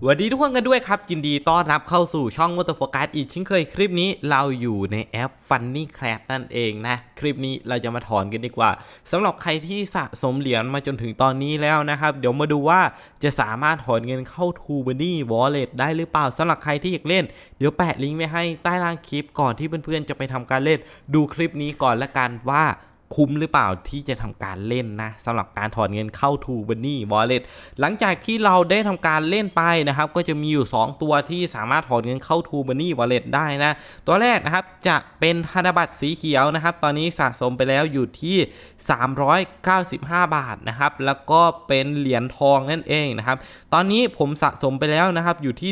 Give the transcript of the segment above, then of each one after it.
สวัสดีทุกคนกันด้วยครับ ยินดีต้อนรับเข้าสู่ช่อง Motor Focus อีกเช่นเคยคลิปนี้เราอยู่ในแอป Funny Clap นั่นเองนะ คลิปนี้เราจะมาถอนกันดีกว่าสำหรับใครที่สะสมเหรียญมาจนถึงตอนนี้แล้วนะครับ เดี๋ยวมาดูว่าจะสามารถถอนเงินเข้า t o b u n y Wallet ได้หรือเปล่าสำหรับใครที่อยากเล่น เดี๋ยวแปะลิงก์ไว้ให้ใต้ล่างคลิปก่อนที่เพื่อนๆจะไปทำการเล่น ดูคลิปนี้ก่อนละกันว่า คุ้มหรือเปล่าที่จะทำการเล่นนะสำหรับการถอนเงินเข้า t o b u n y Wallet หลังจากที่เราได้ทำการเล่นไปนะครับ ก็จะมีอยู่ 2 ตัวที่สามารถถอนเงินเข้า t o b u n y Wallet ได้นะ ตัวแรกนะครับจะเป็นธนบัตรสีเขียวนะครับ ตอนนี้สะสมไปแล้วอยู่ที่ 395 บาทนะครับ แล้วก็เป็นเหรียญทองนั่นเองนะครับ ตอนนี้ผมสะสมไปแล้วนะครับอยู่ที่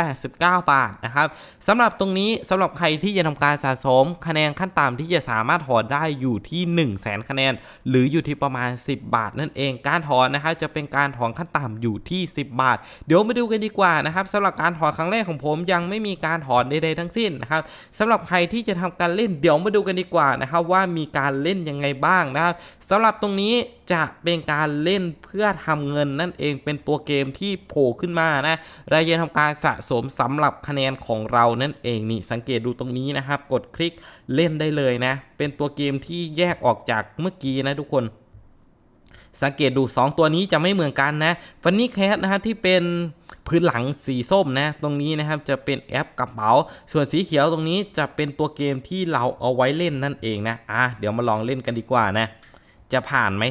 189 บาทนะครับสำหรับตรงนี้สำหรับใครที่จะทำการสะสมคะแนนขั้นต่ำที่จะสามารถถอนได้อยู่ที่1 0 0 0 0แสนคะแนน หรืออยู่ที่ประมาณ 10 บาทนั่นเอง การถอนนะครับจะเป็นการถอนขั้นต่ำอยู่ที่ 10 บาท เดี๋ยวมาดูกันดีกว่านะครับสำหรับการถอนครั้งแรกของผมยังไม่มีการถอนใดๆทั้งสิ้นนะครับสำหรับใครที่จะทำการเล่นเดี๋ยวมาดูกันดีกว่านะครับว่ามีการเล่นยังไงบ้างนะครับสำหรับตรงนี้จะเป็นการเล่นเพื่อทำเงินนั่นเองเป็นตัวเกมที่โผล่ขึ้นมานะเราจะทำการสะสมสำหรับคะแนนของเรานั่นเองนี่สังเกตดูตรงนี้นะครับ กดคลิกเล่นได้เลยนะ เป็นตัวเกมที่แยกออกจากเมื่อกี้นะทุกคน สังเกตดู 2 ตัวนี้จะไม่เหมือนกันนะฟันนี่แคสนะฮะที่เป็นพื้นหลังสีส้มนะ ตรงนี้นะครับจะเป็นแอปกระเป๋า ส่วนสีเขียวตรงนี้จะเป็นตัวเกมที่เราเอาไว้เล่นนั่นเองนะอะเดี๋ยวมาลองเล่นกันดีกว่านะ จะผ่านไหม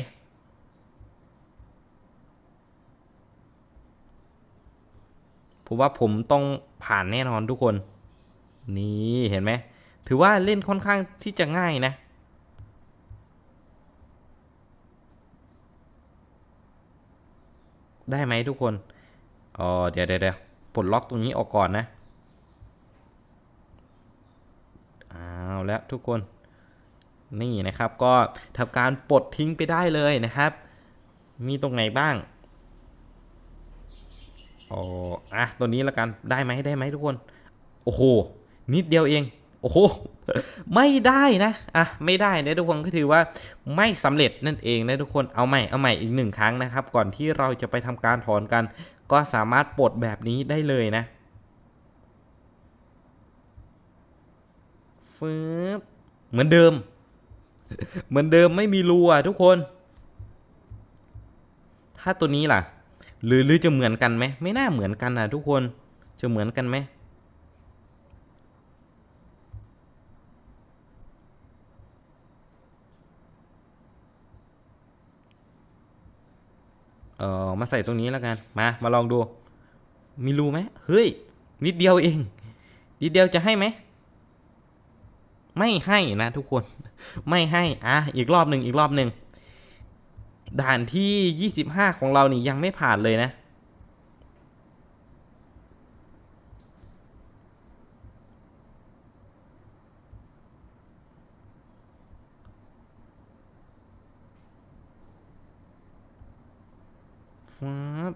ผมว่าผมต้องผ่านแน่นอนทุกคน นี่เห็นไหมถือว่าเล่นค่อนข้างที่จะง่ายนะ ได้ไหมทุกคนอ๋อเดี๋ยวเดี๋ยวปลดล็อกตรงนี้ออกก่อนนะเอาแล้วทุกคนนี่นะครับก็ทำการปลดทิ้งไปได้เลยนะครับ มีตรงไหนบ้างอ๋ออะตัวนี้แล้วกันได้ไหมได้ไหมทุกคน โอ้โห นิดเดียวเอง โอ้โห ไม่ได้นะ อะ ไม่ได้นะทุกคนก็ถือว่าไม่สำเร็จนั่นเองนะทุกคน เอาใหม่ เอาใหม่อีกหนึ่งครั้งนะครับ ก่อนที่เราจะไปทำการถอนกัน ก็สามารถปลดแบบนี้ได้เลยนะฟืบเหมือนเดิม เหมือนเดิมไม่มีรูอะทุกคน ถ้าตัวนี้ล่ะ หรือหรือจะเหมือนกันไหม ไม่น่าเหมือนกันนะทุกคน จะเหมือนกันไหม เออมาใส่ตรงนี้แล้วกัน มา มาลองดู มีรูไหมเฮ้ย นิดเดียวเอง นิดเดียวจะให้ไหม ไม่ให้นะทุกคน ไม่ให้ อะ อีกรอบหนึ่งอีกรอบหนึ่ง ด่านที่ 25 ของเรานี่ยังไม่ผ่านเลยนะ ฟ้าบ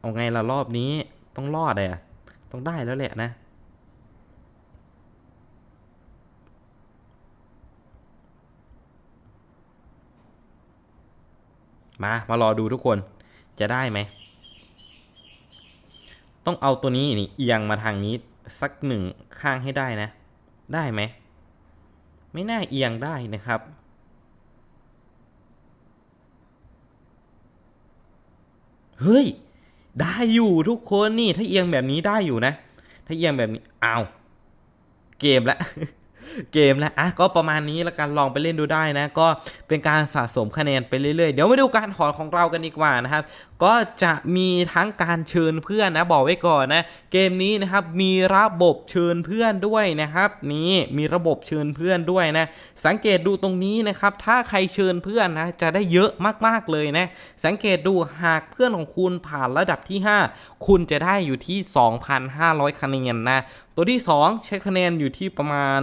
เอาไงล่ะรอบนี้ต้องรอดเลยต้องได้แล้วแหละนะ มา มารอดูทุกคนจะได้ไหม ต้องเอาตัวนี้นี่เอียงมาทางนี้สักหนึ่งข้างให้ได้นะ ได้ไหม ไม่น่าเอียงได้นะครับ เฮ้ย ได้อยู่ทุกคนนี่ ถ้าเอียงแบบนี้ได้อยู่นะ ถ้าเอียงแบบนี้อ้าวเกมละ เกมแล้วอะก็ประมาณนี้แล้วกันลองไปเล่นดูได้นะ ก็เป็นการสะสมคะแนนไปเรื่อยๆ เดี๋ยวมาดูการถอนของเรากันดีกว่านะครับ ก็จะมีทั้งการเชิญเพื่อนนะบอกไว้ก่อนนะเกมนี้นะครับมีระบบเชิญเพื่อนด้วยนะครับ นี่มีระบบเชิญเพื่อนด้วยนะ สังเกตดูตรงนี้นะครับ ถ้าใครเชิญเพื่อนนะจะได้เยอะมากๆเลยนะ สังเกตดูหากเพื่อนของคุณผ่านระดับที่ 5 คุณจะได้อยู่ที่ 2,500 คะแนนนะ ตัวที่ 2 ใช้คะแนนอยู่ที่ประมาณ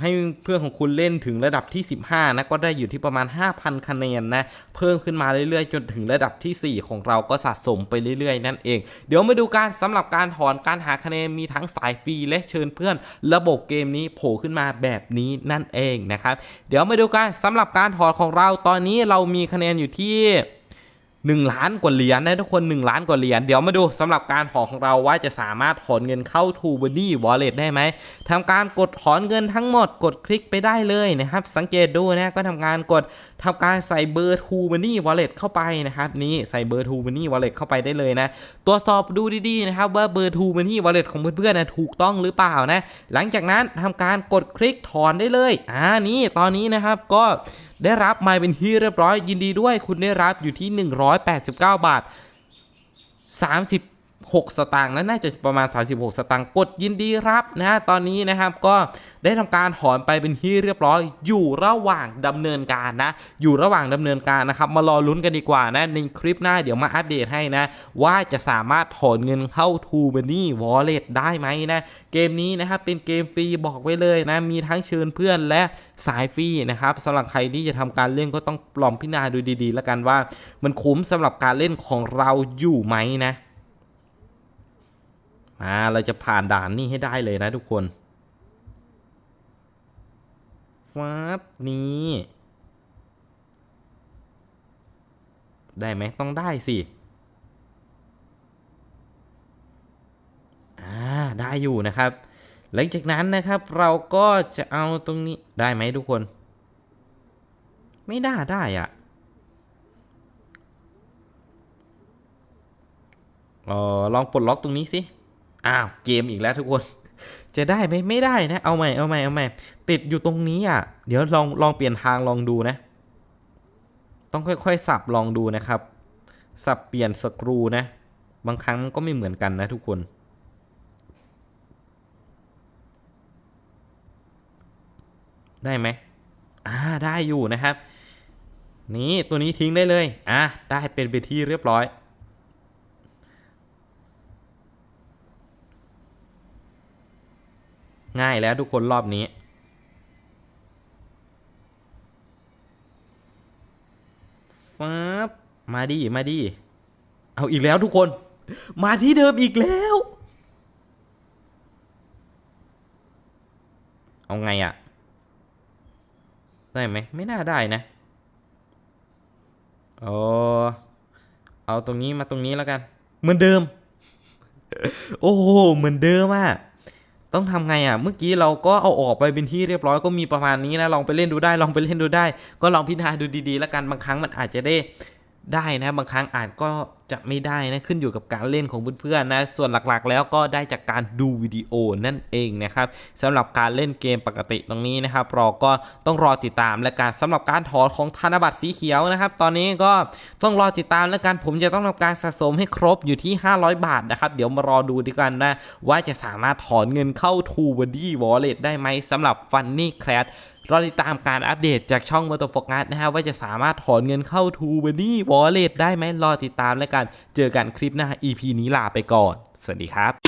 ให้เพื่อนของคุณเล่นถึงระดับที่ 15 นะ ก็ได้อยู่ที่ประมาณ 5,000 คะแนนนะ เพิ่มขึ้นมาเรื่อยๆ จนถึงระดับที่ 4 ของเราก็สะสมไปเรื่อยๆ นั่นเอง เดี๋ยวมาดูการสำหรับการถอนการหาคะแนนมีทั้งสายฟรีและเชิญเพื่อนระบบเกมนี้โผล่ขึ้นมาแบบนี้นั่นเองนะครับ เดี๋ยวมาดูการสำหรับการถอนของเราตอนนี้เรามีคะแนนอยู่ที่ 1 ล้านกว่าเหรียญนะทุกคน 1 ล้านกว่าเหรียญเดี๋ยวมาดูสำหรับการถอนของเราว่าจะสามารถถอนเงินเข้า t ูบ b ดี้วอลเล็ตได้ไหมทำการกดถอนเงินทั้งหมดกดคลิกไปได้เลยนะครับ สังเกตดูนะก็ทำการกดทำการใส่เบอร์ t ูบ b ดี้วอลเล็ตเข้าไปนะครับนี่ใส่เบอร์ t ูบ b ดี้วอลเล็ตเข้าไปได้เลยนะตรวจสอบดูดีๆนะครับว่าเบอร์ t ูบ b ดี้วอลเล็ตของเพื่อนๆนะถูกต้องหรือเปล่านะหลังจากนั้นทำการกดคลิกถอนได้เลยอ่านี่ตอนนี้นะครับก็ได้รับมาเป็นที่เรียบร้อยยินดีด้วย คุณได้รับอยู่ที่ 189 บาท 6 สตางค์และน่าจะประมาณ 36 สตางค์กดยินดีรับนะ ตอนนี้นะครับก็ได้ทำการถอนไปเป็นที่เรียบร้อย อยู่ระหว่างดำเนินการนะ อยู่ระหว่างดำเนินการนะครับ มารอลุ้นกันดีกว่านะ ในคลิปหน้าเดี๋ยวมาอัปเดตให้นะ ว่าจะสามารถถอนเงินเข้า t ู b นี่ Wallet ได้ไหมนะ เกมนี้นะครับเป็นเกมฟรีบอกไว้เลยนะ มีทั้งเชิญเพื่อนและสายฟรีนะครับสำหรับใครที่จะทำการเล่นก็ต้องปลองพิจารณาดูดีๆ แล้วกันว่า มันคุ้มสำหรับการเล่นของเราอยู่ไหมนะ มาเราจะผ่านด่านนี่ให้ได้เลยนะทุกคนฟับนี้ได้ไหมต้องได้สิอ่าได้อยู่นะครับ หลังจากนั้นนะครับ เราก็จะเอาตรงนี้ได้ไหมทุกคน ไม่ได้ได้อะเออลองปลดล็อกตรงนี้สิ อ้าวเกมอีกแล้วทุกคน จะได้ไหมไม่ได้นะ เอาใหม่เอาใหม่เอาใหม่ติดอยู่ตรงนี้อะ เดี๋ยวลองลองเปลี่ยนทางลองดูนะ ต้องค่อยๆ สับลองดูนะครับ สับเปลี่ยนสกรูนะ บางครั้งมันก็ไม่เหมือนกันนะทุกคนได้ไหมอ่า ได้อยู่นะครับ นี่ตัวนี้ทิ้งได้เลย อะ ได้เป็นไปที่เรียบร้อย ง่ายแล้วทุกคนรอบนี้ ฟับมาดีมาดี เอาอีกแล้วทุกคน มาที่เดิมอีกแล้ว เอาไงอะได้ไหม ไม่น่าได้นะเออเอาตรงนี้มาตรงนี้แล้วกัน เหมือนเดิม โอ้โห เหมือนเดิมอะ ต้องทำไงอะ เมื่อกี้เราก็เอาออกไปเป็นที่เรียบร้อยก็มีประมาณนี้นะ ลองไปเล่นดูได้ ลองไปเล่นดูได้ ก็ลองพิจารณาดูดีๆ แล้วกัน บางครั้งมันอาจจะได้ได้นะ บางครั้งอาจก็จะไม่ได้นะขึ้นอยู่กับการเล่นของเพื่อนๆนะส่วนหลักๆ แล้วก็ได้จากการดูวิดีโอนั่นเองนะครับสำหรับการเล่นเกมปกติตรงนี้นะครับเราก็ต้องรอติดตามและการสำหรับการถอนของธนบัตรสีเขียวนะครับ ตอนนี้ก็ต้องรอติดตามและกันผมจะต้องทำการสะสมให้ครบอยู่ที่ 500 บาทนะครับ เดี๋ยวมารอดูดีกันนะ ว่าจะสามารถถอนเงินเข้า t ู b ดี้วอลเล็ตได้ไหมสำหรับ Funny c r a s h รอติดตามการอัปเดตจากช่อง m o t o f o c u s นะฮะว่าจะสามารถถอนเงินเข้า t ู b ดี้วอลเล็ตได้ไหมรอติดตามและการเจอกันคลิปหน้า EP นี้ลาไปก่อน สวัสดีครับ